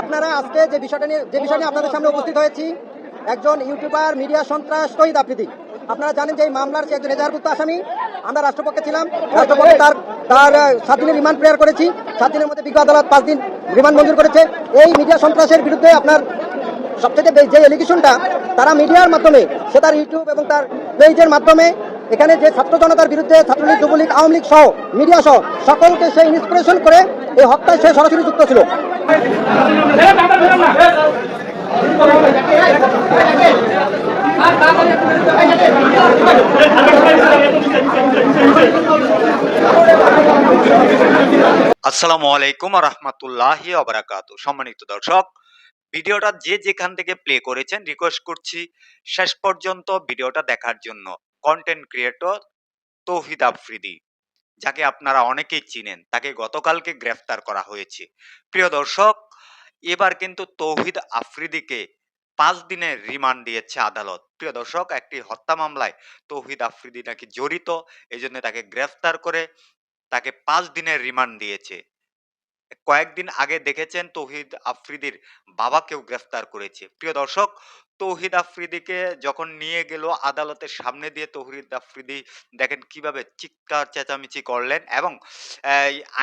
আপনারা আজকে যে বিষয়টা নিয়ে যে বিষয় আপনাদের সামনে উপস্থিত হয়েছি, একজন ইউটিউবার মিডিয়া সন্ত্রাস শহীদ আফ্রিদি। আপনারা জানেন যে এই মামলার সে একজন এজাহারভুক্ত আসামি। আমরা রাষ্ট্রপক্ষে ছিলাম, রাষ্ট্রপক্ষে তার তার সাত দিনের রিমান্ড প্রেয়ার করেছি। সাত দিনের মধ্যে বিজ্ঞ আদালত পাঁচ দিন রিমান্ড মঞ্জুর করেছে। এই মিডিয়া সন্ত্রাসের বিরুদ্ধে আপনার সবচেয়ে যে এলিগেশনটা তারা মিডিয়ার মাধ্যমে, সে তার ইউটিউব এবং তার পেজের মাধ্যমে, এখানে যে ছাত্র জনতার বিরুদ্ধে ছাত্রলীগ, যুবলীগ, আওয়ামী লীগ সহ মিডিয়া সহ, সকলকে সে ইন্সপিরেশন করে এই হত্যায় সে সরাসরি যুক্ত ছিল। আসসালামু আলাইকুম রহমতুল্লাহ অবরাকাতু সম্মানিত দর্শক, ভিডিওটা যে যেখান থেকে প্লে করেছেন রিকোয়েস্ট করছি শেষ পর্যন্ত ভিডিওটা দেখার জন্য। Content creator Tauhid Afridi. যাকে আপনারা অনেকেই চিনেন, তাকে গতকালকে গ্রেফতার করা হয়েছে। প্রিয় দর্শক, এবার কিন্তু তৌহিদ আফ্রিদিকে পাঁচ দিনের রিমান্ড দিয়েছে আদালত। প্রিয় দর্শক, একটি হত্যা মামলায় তৌহিদ আফ্রিদি নাকি জড়িত এই জন্য তাকে গ্রেফতার করে তাকে পাঁচ দিনের রিমান্ড দিয়েছে। কয়েকদিন আগে দেখেছেন তৌহিদ আফ্রিদির বাবাকেও গ্রেফতার করেছে। প্রিয় দর্শক তৌহিদ আফ্রিদিকে যখন নিয়ে গেল আদালতের সামনে দিয়ে, তৌহিদ আফ্রিদি দেখেন কীভাবে চিৎকার, চেঁচামেচি করলেন এবং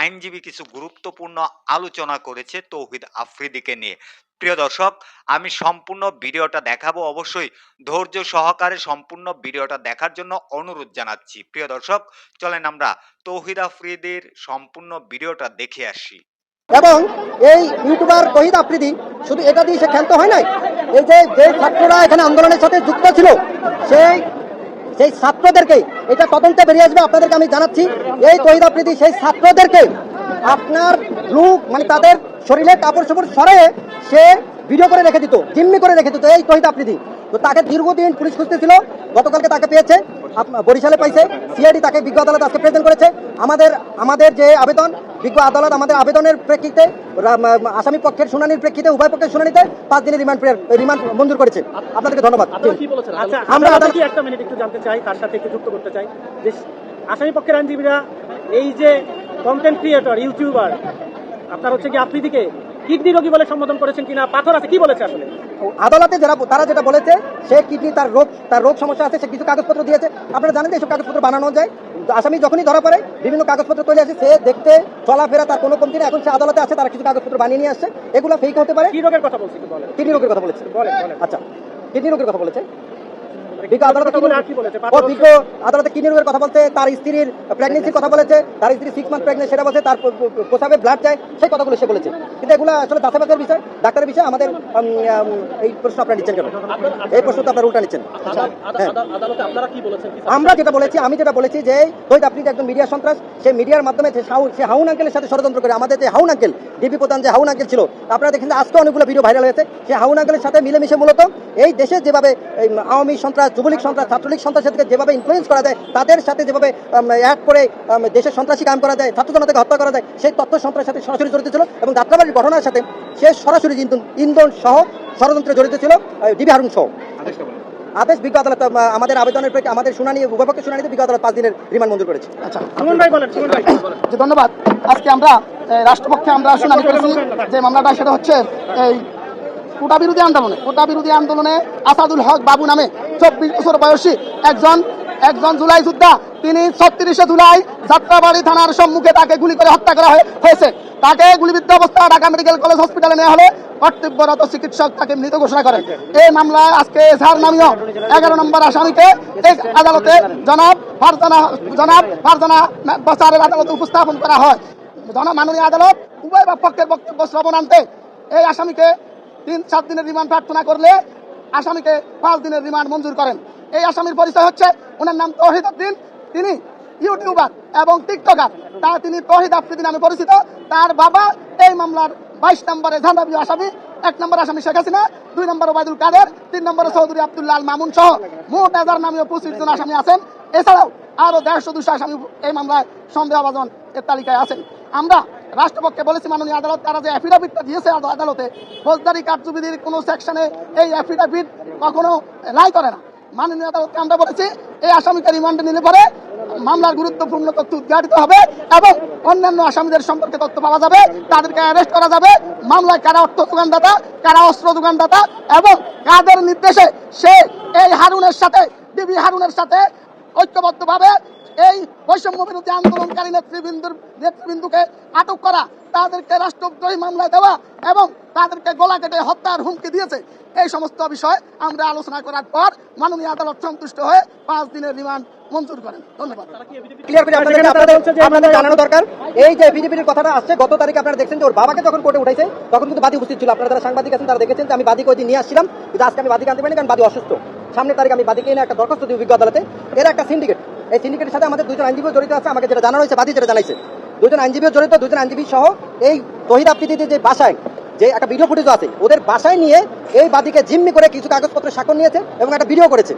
আইনজীবী কিছু গুরুত্বপূর্ণ আলোচনা করেছে তৌহিদ আফ্রিদিকে নিয়ে। প্রিয় দর্শক, আমি সম্পূর্ণ ভিডিওটা দেখাবো। অবশ্যই ধৈর্য সহকারে সম্পূর্ণ ভিডিওটা দেখার জন্য অনুরোধ জানাচ্ছি। প্রিয় দর্শক, চলেন আমরা তৌহিদ আফ্রিদির সম্পূর্ণ ভিডিওটা দেখে আসি। এবং এই ইউটিউবার তহিদ আফ্রিদি, শুধু এটা দিয়ে সে ক্ষান্ত হয় নাই, এই যে যে ছাত্ররা এখানে আন্দোলনের সাথে যুক্ত ছিল, সেই সেই ছাত্রদেরকে, এটা তদন্তে বেরিয়ে আসবে, আপনাদেরকে আমি জানাচ্ছি, এই তহিদ আফ্রিদি সেই ছাত্রদেরকে আপনার লুক মানে তাদের শরীরে কাপড় চোপড় সরে সে ভিডিও করে রেখে দিত, জিম্মি করে রেখে দিত, এই তহিদ আফ্রিদি। তো তাকে দীর্ঘদিন পুলিশ খুঁজতেছিল, গতকালকে তাকে পেয়েছে বরিশালে পাইছে। সিআইডি তাকে বিজ্ঞ আদালত আজকে প্রেজেন্ট করেছে। আমাদের আমাদের যে আবেদন বিজ্ঞ আদালত আমাদের আবেদনের প্রেক্ষিতে আসামি পক্ষের শুনানির প্রেক্ষিতে উভয় পক্ষের শুনানিতে পাঁচ দিনের রিমান্ড রিমান্ড মঞ্জুর করেছে। আপনাদেরকে ধন্যবাদ। আপনারা কি বলেছেন? আচ্ছা আমরা আমরা আদালত- একটা মিনিট একটু জানতে চাই তার সাথে একটু যুক্ত করতে চাই যে আসামি পক্ষের আইনজীবীরা এই যে কন্টেন্ট ক্রিয়েটর ইউটিউবার আপনার হচ্ছে কি আফ্রিদিকে কিডনি রোগী বলে সম্বোধন করেছেন কিনা? পাথর আছে কি বলেছে আসলে? আদালতে যারা তারা যেটা বলেছে সে কিডনি তার রোগ তার রোগ সমস্যা আছে সে কিছু কাগজপত্র দিয়েছে। আপনারা জানেন যে এইসব কাগজপত্র বানানো যায়। আসামি যখনই ধরা পড়ে বিভিন্ন কাগজপত্র তৈরি আছে সে দেখতে চলাফেরা তার কোনো কমতি নেই। এখন সে আদালতে আছে তারা কিছু কাগজপত্র বানিয়ে নিয়ে আসছে। এগুলো ফেক হতে পারে। কি রোগের কথা বলছি কিডনি রোগের কথা বলেছে। আচ্ছা। কিডনি রোগের কথা বলেছে। বিজ্ঞ আদালতে কথা কি বলেছে? ও বিজ্ঞ আদালতে কথা বলতে তার স্ত্রীর প্রেগনেন্সির কথা বলেছে তার স্ত্রী সিক্স মান্থ প্রেগনেন্ট সেটা বলছে তার প্রসাবে ব্লাড যায় সেই কথাগুলো সে বলেছে। কিন্তু এগুলো আসলে দাসাবাসের বিষয় ডাক্তারের বিষয় আমাদের এই প্রশ্ন আপনারা নিচ্ছেন কেন? এই প্রশ্ন তো আপনারা উল্টা নিচ্ছেন। হ্যাঁ। আমরা যেটা বলেছি আমি যেটা বলেছি যে আপনি একজন মিডিয়া সন্ত্রাস সে মিডিয়ার মাধ্যমে সে হাউন আঙ্কেলের সাথে ষড়যন্ত্র করে আমাদের যে হাউন আঙ্কেল ডিবি প্রধান যে হাউন আঙ্কেল ছিল আপনারা দেখেন আজকে অনেকগুলো ভিডিও ভাইরাল হয়েছে সে হাউন আঙ্কেলের সাথে মিলেমিশে মূলত এই দেশে যেভাবে আওয়ামী সন্ত্রাস যুবলীগ সন্ত্রাস ছাত্রলীগ সন্ত্রাসীকে যেভাবে ইনফ্লুয়েন্স করা যায় তাদের সাথে যেভাবে অ্যাড করে দেশের সন্ত্রাসী কাম করা যায় ছাত্র জনতাকে হত্যা করা যায় সেই তথ্য সন্ত্রাসের সাথে সরাসরি জড়িত ছিল এবং যাত্রাবাড়ির ঘটনার সাথে সে সরাসরি ইন্ধন ইন্ধন সহ ষড়যন্ত্রে জড়িত ছিল ডিবি হারুন সহ। আদেশ বিজ্ঞ আদালত আমাদের আবেদনের প্রেক্ষিতে আমাদের শুনানি উভয়পক্ষের শুনানিতে বিজ্ঞ আদালত পাঁচ দিনের রিমান্ড মঞ্জুর করেছে। আচ্ছা সুমন ভাই বলেন সুমন ভাই। ধন্যবাদ। আজকে আমরা রাষ্ট্রপক্ষে আমরা শুনানি করেছি যে মামলাটা সেটা হচ্ছে এই কোটা বিরোধী আন্দোলনে কোটা বিরোধী আন্দোলনে আসাদুল হক বাবু নামে চব্বিশ বছর বয়সী একজন একজন জুলাই যোদ্ধা। তিনি ছত্রিশে জুলাই যাত্রাবাড়ি থানার সম্মুখে তাকে গুলি করে হত্যা করা হয়েছে। তাকে গুলিবিদ্ধ অবস্থা ঢাকা মেডিকেল কলেজ হসপিটালে নেওয়া হলে। কর্তব্যরত চিকিৎসক তাকে মৃত ঘোষণা করেন। এই মামলায় আজকে এজাহার নামীয় এগারো নম্বর আসামিকে এই আদালতে জনাব, ফারজানা জনাব ফারজানা বাসারের আদালতে উপস্থাপন করা হয়। মাননীয় আদালত উভয় পক্ষের বক্তব্য শ্রবণান্তে এই আসামিকে তিন, সাত দিনের রিমান্ড প্রার্থনা করলে আসামিকে পাঁচ দিনের রিমান্ড মঞ্জুর করেন। এই আসামির পরিচয় হচ্ছে ওনার নাম তহিদ উদ্দিন। তিনি ইউটিউবার এবং টিকটকার। তা তিনি তহিদ আফ্রিদি নামে পরিচিত। তার বাবা এই মামলার বাইশ নম্বরে ঝান্ডাবি আসামি। এক নম্বর আসামি শেখ হাসিনা, দুই নম্বর ওবায়দুল কাদের, তিন নম্বরে চৌধুরী আব্দুল্লাহ আল মামুন সহ মোট হাজার নামীয় পঁচিশ জন আসামি আছেন। এছাড়াও আরও দেড়শো, দুশো আসামি এই মামলায় সন্দেহভাজন এর তালিকায় আছেন। আমরা রাষ্ট্রপক্ষে বলেছি, মাননীয় আদালত, তারা যে অ্যাফিডাভিটটা দিয়েছে আদালতে, ফৌজদারি কার্যবিধির কোনো সেকশনে এই অ্যাফিডাভিট কখনো রায় করে না। মাননীয় আদালতকে আমরা বলেছি, এই আসামিকে রিমান্ডে নিলে পরে মামলার গুরুত্বপূর্ণ তথ্য উদ্ঘাটিত হবে এবং অন্যান্য আসামিদের সম্পর্কে তথ্য পাওয়া যাবে, তাদেরকে অ্যারেস্ট করা যাবে। মামলায় কারা অর্থ যোগানদাতা, কারা অস্ত্র যোগানদাতা এবং কাদের নির্দেশে সে এই হারুনের সাথে ডিবি হারুনের সাথে ঐক্যবদ্ধভাবে এই বৈষম্য বিরোধী আন্দোলনকারী নেতৃবৃন্দুর নেতৃবৃন্দুকে আটক করা তাদেরকে রাষ্ট্রদ্রোহী মামলায় দেওয়া এবং তাদেরকে গলা কেটে হত্যার হুমকি দিয়েছে এই সমস্ত বিষয় আমরা আলোচনা করার পর মাননীয় আদালত সন্তুষ্ট হয়ে পাঁচ দিনের রিমান্ড মঞ্জুর করেন। ধন্যবাদ। করে আপনাদের জানানো দরকার। এই যে বিজেপির কথাটা আসছে গত তারিখে আপনারা দেখছেন যে ওর বাবাকে যখন কোর্টে উঠাইছে তখন কিন্তু বাদী উপস্থিত ছিল। আপনারা যারা সাংবাদিক আছেন তারা দেখেছেন যে আমি বাদীকে ওই দিন নিয়ে আসছিলাম কিন্তু আজকে আমি বাদীকে আনতে পারিনি কারণ বাদী অসুস্থ। সামনের তারিখ আমি বাদীকে এনে একটা দরখাস্ত দিই অভিজ্ঞ আদালতে। এর একটা সিন্ডিকেট এই সিন্ডিকেটের সাথে আমাদের দুজন আইনজীবী জড়িত আছে, আমাকে যেটা জানানো হয়েছে, বাদী যেটা জানাইছে। দুজন আইনজীবী জড়িত, দুজন আইনজীবী সহ এই তহিদ আফ্রিদিতে যে বাসায়, যে একটা ভিডিও ফুটেজ আছে, ওদের বাসায় নিয়ে এই বাদীকে জিম্মি করে কিছু কাগজপত্র স্বাক্ষর নিয়েছে এবং একটা ভিডিও করেছে।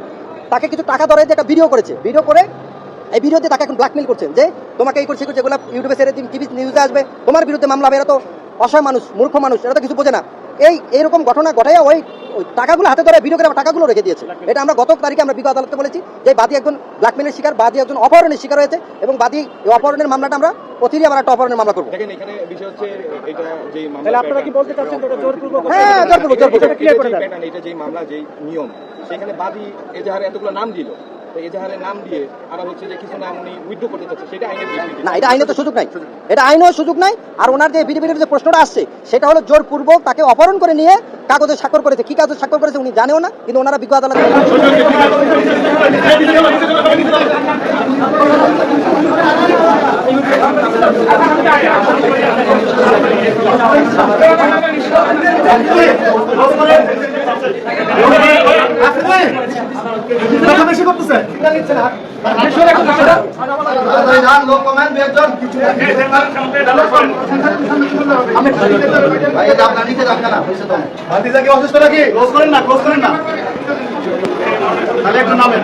তাকে কিছু টাকা দিয়ে একটা ভিডিও করেছে। ভিডিও করে এই ভিডিওতে তাকে এখন ব্ল্যাকমেল করছেন যে, তোমাকে এই করছে যেগুলো ইউটিউবে ছেড়ে দিন, টিভি নিউজে আসবে, তোমার বিরুদ্ধে মামলা হবে এরা তো অসহায় মানুষ, মূর্খ মানুষ, এরা তো কিছু বোঝে না। এই, এইরকম ঘটনা ঘটাইয়া ওই টাকাগুলো হাতে ধরে ভিডিও করে আবার টাকাগুলো রেখে দিয়েছে। এটা আমরা গত তারিখে আমরা বিগত আদালতে বলেছি যে বাদী একজন ব্ল্যাকমেলের শিকার বাদী একজন অপহরণের শিকার হয়েছে এবং বাদী এই অপহরণের মামলাটা আমরা প্রতিদিনই আমরা একটা অপহরণের মামলা করব। দেখেন এখানে বিষয় হচ্ছে এটা যে মামলা তাহলে আপনারা কি বলতে চাচ্ছেন যে এটা জোরপূর্বক হ্যাঁ, জোরপূর্বক, জোরপূর্বক। এটা ক্লিয়ার করে দেন। প্যাটার্ন এটা যে মামলা যে নিয়ম সেখানে বাদী এজাহারে এতগুলো নাম দিল। তো এজাহারে নাম দিয়ে আবার হচ্ছে যে কিছু নাম উনি উইথড্র করতে চাচ্ছে, সেটা আইনের না, এটা আইনে তো সুযোগ নাই। এটা আইনেও সুযোগ নাই, আর ওনার যে বিডিবির যে প্রশ্নটা আসছে, সেটা হলো জোরপূর্বক তাকে অপহরণ করে নিয়ে কাগজে স্বাক্ষর করেছে। কি কাগজে স্বাক্ষর করেছে উনি জানেও না, কিন্তু ওনারা বিজ্ঞ আদালতে অসুস্থ রাখি ক্লোজ করেন না ক্লোজ করেন না তাহলে একটু নামেন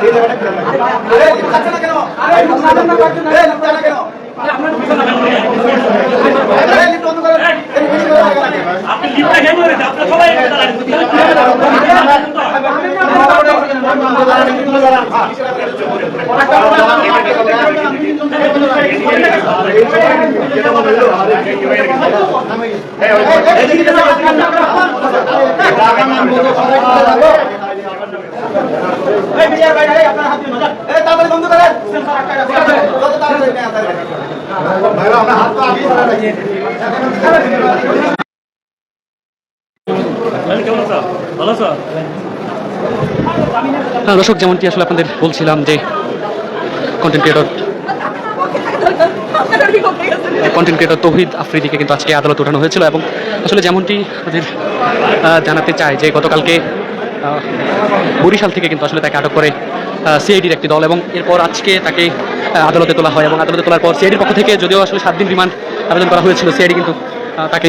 এই জায়গাটা কেন আরে আরে না কেন? আরে না কেন? Hey, দর্শক যেমনটি আসলে আপনাদের বলছিলাম যে content creator content creator Tauhid আফ্রিদিকে কিন্তু আজকে আদালতে ওঠানো হয়েছিল এবং আসলে যেমনটি আমাদের জানাতে চায় যে গতকালকে বরিশাল থেকে কিন্তু আসলে তাকে আটক করে সিআইডির একটি দল এবং এরপর আজকে তাকে আদালতে তোলা হয় এবং আদালতে তোলার পর সিআইডির পক্ষ থেকে যদিও আসলে সাত দিন রিমান্ড আবেদন করা হয়েছিল, সিআইডি কিন্তু তাকে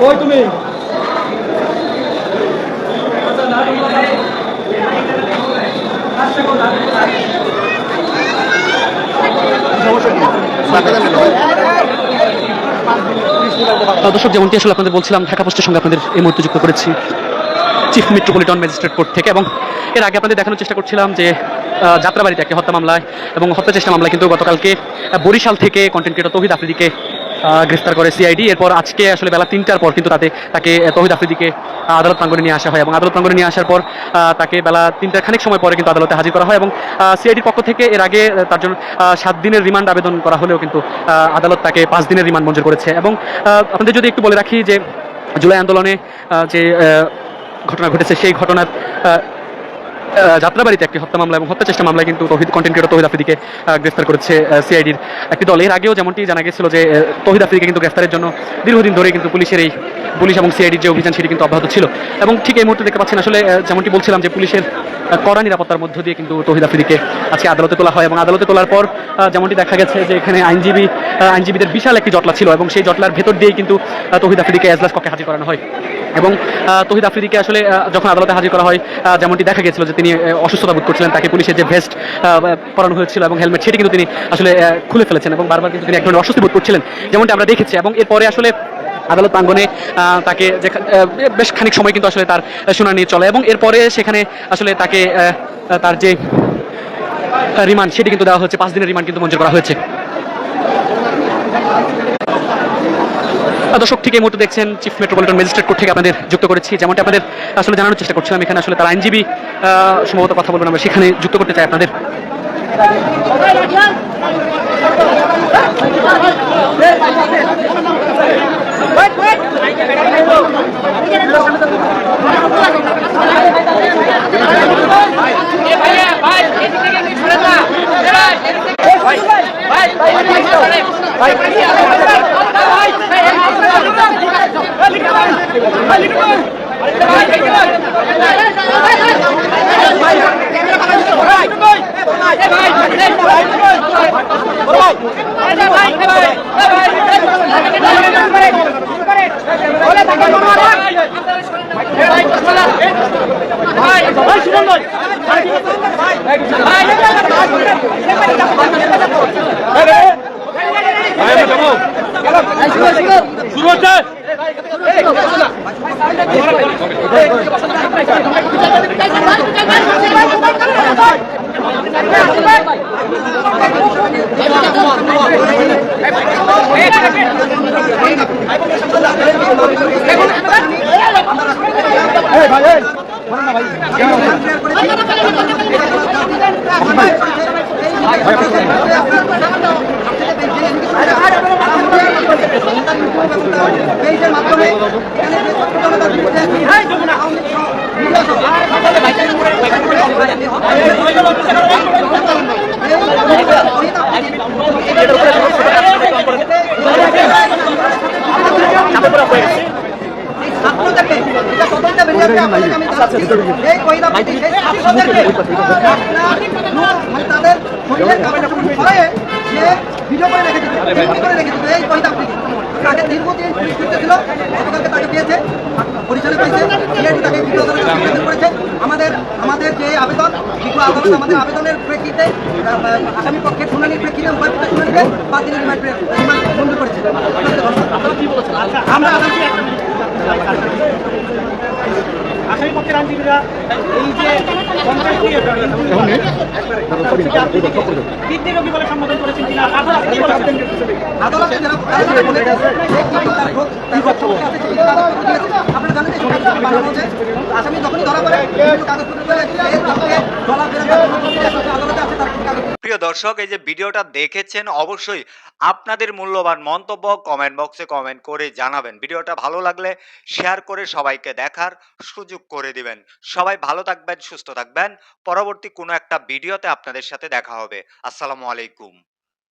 কই তুমি? দর্শক, যেমনটি আসলে আপনাদের বলছিলাম, ঢাকা পোস্টের সঙ্গে আপনাদের এই মুহূর্তে যুক্ত করেছি চিফ মেট্রোপলিটন ম্যাজিস্ট্রেট কোর্ট থেকে এবং এর আগে আপনাদের দেখানোর চেষ্টা করছিলাম যে যাত্রাবাড়িতে একটি হত্যা মামলায় এবং হত্যা চেষ্টা মামলায় কিন্তু গতকালকে বরিশাল থেকে কন্টেন্ট ক্রিয়েটর তহিদ আফ্রিদিকে গ্রেফতার করে সিআইডি। এরপর আজকে আসলে বেলা তিনটার পর কিন্তু তাতে, তাকে তহিদ আফ্রিদিকে আদালত প্রাঙ্গণে নিয়ে আসা হয় এবং আদালত প্রাঙ্গণে নিয়ে আসার পর তাকে বেলা তিনটার খানিক সময় পরে কিন্তু আদালতে হাজির করা হয় এবং সিআইডির পক্ষ থেকে এর আগে তার জন্য সাত দিনের রিমান্ড আবেদন করা হলেও কিন্তু আদালত তাকে পাঁচ দিনের রিমান্ড মঞ্জুর করেছে এবং আপনাদের যদি একটু বলে রাখি যে জুলাই আন্দোলনে যে ঘটনা ঘটেছে সেই ঘটনার যাত্রাবাড়িতে একটি হত্যা মামলা এবং হত্যা চেষ্টা মামলায় কিন্তু তহিদ কন্টেন্ট ক্রিয়েটর তহিদ আফ্রিদিকে গ্রেফতার করেছে সিআইডির একটি দল। এর আগেও যেমনটি জানা গেছিল যে তহিদ আফ্রিদিকে কিন্তু গ্রেফতারের জন্য দীর্ঘদিন ধরে কিন্তু পুলিশের এই পুলিশ এবং সিআইডির যে অভিযান সেটি কিন্তু অব্যাহত ছিল। এবং ঠিক এই মুহূর্তে দেখতে পাচ্ছেন আসলে যেমনটি বলছিলাম যে পুলিশের কড়া নিরাপত্তার মধ্য দিয়ে কিন্তু তহিদ আফ্রিদিকে আজকে আদালতে তোলা হয় এবং আদালতে তোলার পর যেমনটি দেখা গেছে যে এখানে আইনজীবী আইনজীবীদের বিশাল একটি জটলা ছিল এবং সেই জটলার ভেতর দিয়েই কিন্তু তহিদ আফ্রিদিকে এজলাস কক্ষে হাজির করানো হয়। এবং তহিদ আফ্রিদিকে আসলে যখন আদালতে হাজির করা হয় যেমনটি দেখা গেছিল যে তিনি অসুস্থতা বোধ করছিলেন, তাকে পুলিশের যে ভেস্ট পরানো হয়েছিল এবং হেলমেট সেটি কিন্তু তিনি আসলে খুলে ফেলেছেন এবং বারবার কিন্তু তিনি এক ধরনের অস্বস্তি বোধ করছিলেন। যেমনটি আমরা দেখেছি এবং এরপরে আসলে আদালত প্রাঙ্গনে তাকে বেশ খানিক সময় কিন্তু আসলে তার শুনানি চলে এবং এরপরে সেখানে আসলে তাকে তার যে রিমান্ড, সেটি কিন্তু দেওয়া হচ্ছে পাঁচ দিনের রিমান্ড কিন্তু মঞ্জুর করা হয়েছে। দর্শক ঠিক এই মুহূর্তে দেখছেন চিফ মেট্রোপলিটন ম্যাজিস্ট্রেট কোর্ট থেকে আপনাদের যুক্ত করেছি যেমনটা আপনাদের আসলে জানানোর চেষ্টা করছিলাম এখানে আসলে তার আইনজীবী সম্ভবত কথা বলবেন আমরা সেখানে যুক্ত করতে চাই আপনাদের পেজের মাধ্যমে এখানে যে ছাত্র জনতার বিরুদ্ধে এই ছাত্রদেরকে এটা তদন্তে বেরিয়ে আসবে আপনাদেরকে আমি জানাচ্ছি এই কহিদা প্রতি সেই ছাত্রদেরকে আপনার মানে তাদের শরীরের কাপড় ছড়ায়ে সে ভিডিও করে রেখে দিত করে রেখে দিত এই কহিদা প্রতি তাকে দীর্ঘদিন ছিল, গতকালকে তাকে পেয়েছে বরিশালে পেয়েছে সিআইডি তাকে ভিডিও করে আবেদন করেছে আমাদের আমাদের যে আবেদন বিজ্ঞ আদালত আমাদের আবেদনের প্রেক্ষিতে আসামি পক্ষের শুনানির প্রেক্ষিতে উভয় পক্ষের শুনানিতে পাঁচ দিনের রিমান্ড রিমান্ড করেছে। আমরা আসামি পক্ষের আইনজীবীরা এই যে। আপনারা জানেন প্রিয় দর্শক, এই যে ভিডিওটা দেখেছেন, অবশ্যই আপনাদের মূল্যবান মন্তব্য কমেন্ট বক্সে কমেন্ট করে জানাবেন। ভিডিওটা ভালো লাগলে শেয়ার করে সবাইকে দেখার সুযোগ করে দিবেন। সবাই ভালো থাকবেন, সুস্থ থাকবেন। পরবর্তী কোনো একটা ভিডিওতে আপনাদের সাথে দেখা হবে। আসসালামু আলাইকুম।